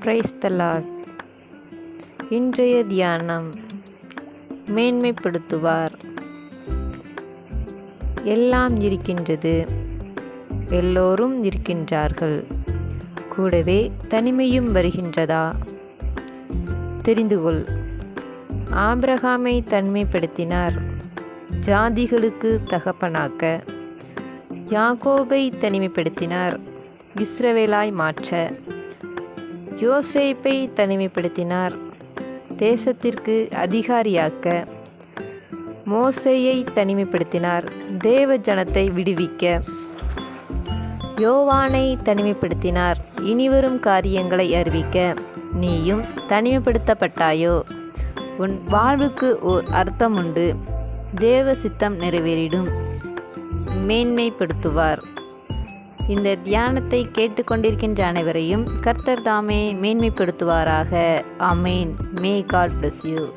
Praise the இன்றைய தியானம் மேன்மைப்படுத்துவார். எல்லாம் இருக்கின்றது எல்லோரும் இருக்கின்றார்கள். கூடவே தனிமையும் வருகின்றதா? தெரிந்து கொள். ஆபிரகாமை தனிமைப்படுத்தினார். ஜாதிகளுக்கு தகப்பனாக்க யாகோபை தனிமைப்படுத்தினார். இஸ்ரவேலாய் மாற்ற. யோசேப்பை தனிமைப்படுத்தினார். தேசத்திற்கு அதிகாரியாக்க மோசையை தனிமைப்படுத்தினார். தேவ ஜனத்தை விடுவிக்க யோவானை தனிமைப்படுத்தினார். இனிவரும் காரியங்களை அறிவிக்க நீயும் தனிமைப்படுத்தப்பட்டாயோ? உன் வாழ்வுக்கு ஓர் அர்த்தம் உண்டு தேவ சித்தம் நிறைவேறிடும். மேன்மைப்படுத்துவார். இந்த தியானத்தை கேட்டுக்கொண்டிருக்கின்ற அனைவரையும் கர்த்தர் தாமே மேன்மைப்படுத்துவாராக. Amen may God bless you